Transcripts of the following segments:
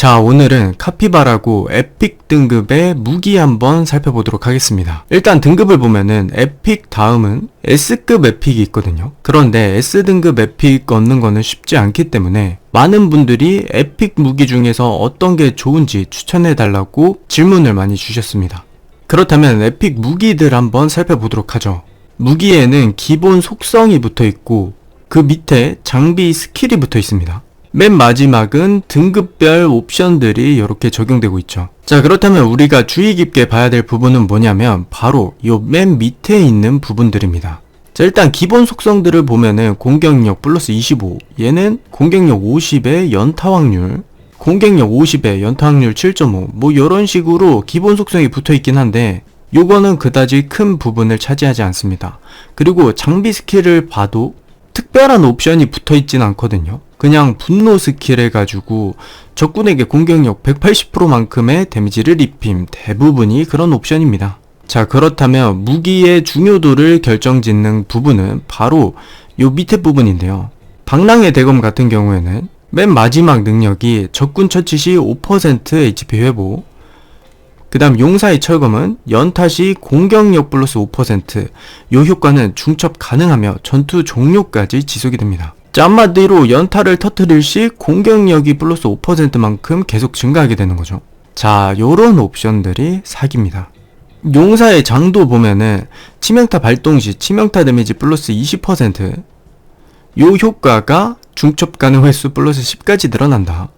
자, 오늘은 카피바라고 에픽 등급의 무기 한번 살펴보도록 하겠습니다. 일단 등급을 보면은 에픽 다음은 S급 에픽이 있거든요. 그런데 S등급 에픽 얻는 거는 쉽지 않기 때문에 많은 분들이 에픽 무기 중에서 어떤 게 좋은지 추천해 달라고 질문을 많이 주셨습니다. 그렇다면 에픽 무기들 한번 살펴보도록 하죠. 무기에는 기본 속성이 붙어 있고 그 밑에 장비 스킬이 붙어 있습니다. 맨 마지막은 등급별 옵션들이 이렇게 적용되고 있죠. 자, 그렇다면 우리가 주의 깊게 봐야 될 부분은 뭐냐면 바로 이맨 밑에 있는 부분들입니다. 자, 일단 기본 속성들을 보면은 공격력 플러스 25, 얘는 공격력 50의 연타 확률, 공격력 50에 연타 확률 7.5, 뭐 이런 식으로 기본 속성이 붙어 있긴 한데 요거는 그다지 큰 부분을 차지하지 않습니다. 그리고 장비 스킬을 봐도 특별한 옵션이 붙어 있진 않거든요. 그냥 분노 스킬 해가지고 적군에게 공격력 180%만큼의 데미지를 입힘 대부분이 그런 옵션입니다. 자 그렇다면 무기의 중요도를 결정짓는 부분은 바로 요 밑에 부분인데요. 방랑의 대검 같은 경우에는 맨 마지막 능력이 적군 처치 시 5% HP 회복 그 다음 용사의 철검은 연타 시 공격력 플러스 5%요 효과는 중첩 가능하며 전투 종료까지 지속이 됩니다. 자, 한마디로 연타를 터트릴 시 공격력이 플러스 5%만큼 계속 증가하게 되는 거죠. 자, 요런 옵션들이 사기입니다. 용사의 장도 보면은 치명타 발동 시 치명타 데미지 플러스 20%요 효과가 중첩 가능 횟수 플러스 10까지 늘어난다.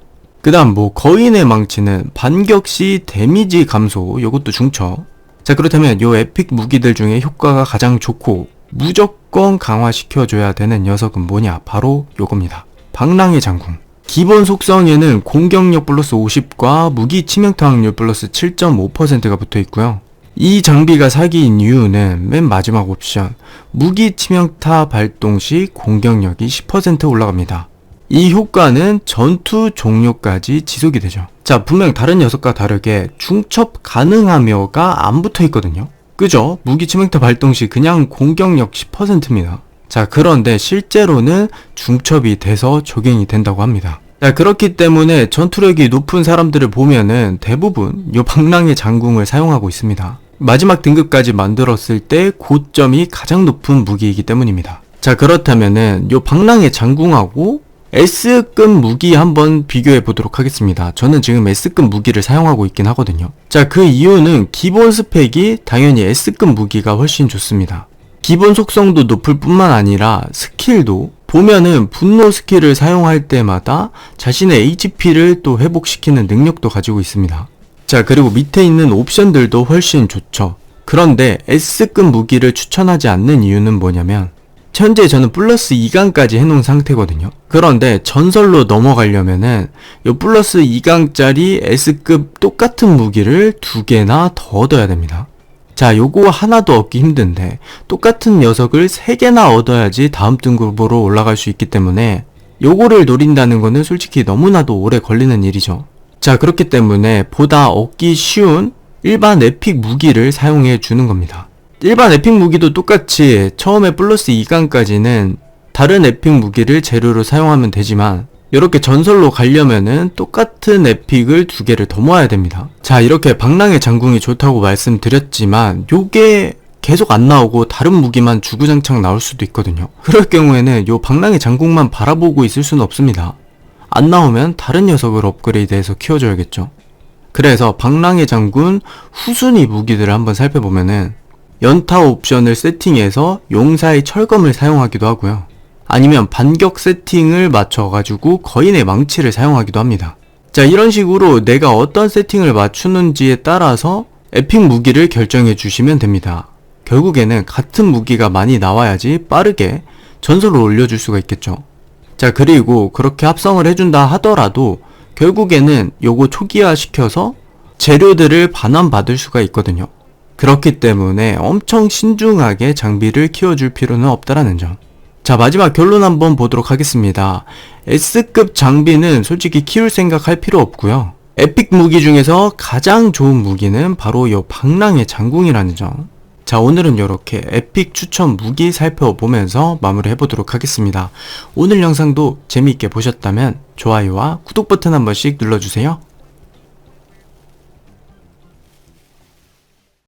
그 다음 뭐 거인의 망치는 반격 시 데미지 감소 요것도 중첩 자 그렇다면 요 에픽 무기들 중에 효과가 가장 좋고 무조건 강화시켜줘야 되는 녀석은 뭐냐? 바로 요겁니다. 방랑의 장군 기본 속성에는 공격력 플러스 50과 무기 치명타 확률 플러스 7.5%가 붙어 있고요. 이 장비가 사기인 이유는 맨 마지막 옵션. 무기 치명타 발동 시 공격력이 10% 올라갑니다 이 효과는 전투 종료까지 지속이 되죠. 자, 분명 다른 녀석과 다르게 중첩 가능하며가 안 붙어 있거든요. 그죠? 무기 치명타 발동 시 그냥 공격력 10%입니다. 자, 그런데 실제로는 중첩이 돼서 적용이 된다고 합니다. 자, 그렇기 때문에 전투력이 높은 사람들을 보면은 대부분 요 방랑의 장궁을 사용하고 있습니다. 마지막 등급까지 만들었을 때 고점이 가장 높은 무기이기 때문입니다. 자, 그렇다면은 요 방랑의 장궁하고 S급 무기 한번 비교해 보도록 하겠습니다. 저는 지금 S급 무기를 사용하고 있긴 하거든요. 자, 그 이유는 기본 스펙이 당연히 S급 무기가 훨씬 좋습니다. 기본 속성도 높을 뿐만 아니라 스킬도 보면은 분노 스킬을 사용할 때마다 자신의 HP를 또 회복시키는 능력도 가지고 있습니다. 자, 그리고 밑에 있는 옵션들도 훨씬 좋죠. 그런데 S급 무기를 추천하지 않는 이유는 뭐냐면 현재 저는 플러스 2강까지 해놓은 상태거든요. 그런데 전설로 넘어가려면은 이 플러스 2강짜리 S급 똑같은 무기를 두 개나 더 얻어야 됩니다. 자, 요거 하나도 얻기 힘든데 똑같은 녀석을 세 개나 얻어야지 다음 등급으로 올라갈 수 있기 때문에 요거를 노린다는 거는 솔직히 너무나도 오래 걸리는 일이죠. 자, 그렇기 때문에 보다 얻기 쉬운 일반 에픽 무기를 사용해 주는 겁니다. 일반 에픽 무기도 똑같이 처음에 플러스 2강까지는 다른 에픽 무기를 재료로 사용하면 되지만 이렇게 전설로 가려면은 똑같은 에픽을 두 개를 더 모아야 됩니다. 자, 이렇게 방랑의 장궁이 좋다고 말씀드렸지만 요게 계속 안 나오고 다른 무기만 주구장창 나올 수도 있거든요. 그럴 경우에는 요 방랑의 장궁만 바라보고 있을 수는 없습니다. 안 나오면 다른 녀석을 업그레이드해서 키워줘야겠죠. 그래서 방랑의 장군 후순위 무기들을 한번 살펴보면은 연타 옵션을 세팅해서 용사의 철검을 사용하기도 하고요. 아니면 반격 세팅을 맞춰가지고 거인의 망치를 사용하기도 합니다. 자, 이런 식으로 내가 어떤 세팅을 맞추는지에 따라서 에픽 무기를 결정해 주시면 됩니다. 결국에는 같은 무기가 많이 나와야지 빠르게 전설을 올려줄 수가 있겠죠. 자, 그리고 그렇게 합성을 해준다 하더라도 결국에는 요거 초기화 시켜서 재료들을 반환받을 수가 있거든요. 그렇기 때문에 엄청 신중하게 장비를 키워줄 필요는 없다라는 점. 자, 마지막 결론 한번 보도록 하겠습니다. S급 장비는 솔직히 키울 생각 할 필요 없고요. 에픽 무기 중에서 가장 좋은 무기는 바로 이 방랑의 장궁이라는 점. 자, 오늘은 이렇게 에픽 추천 무기 살펴보면서 마무리 해보도록 하겠습니다. 오늘 영상도 재미있게 보셨다면 좋아요와 구독 버튼 한 번씩 눌러주세요.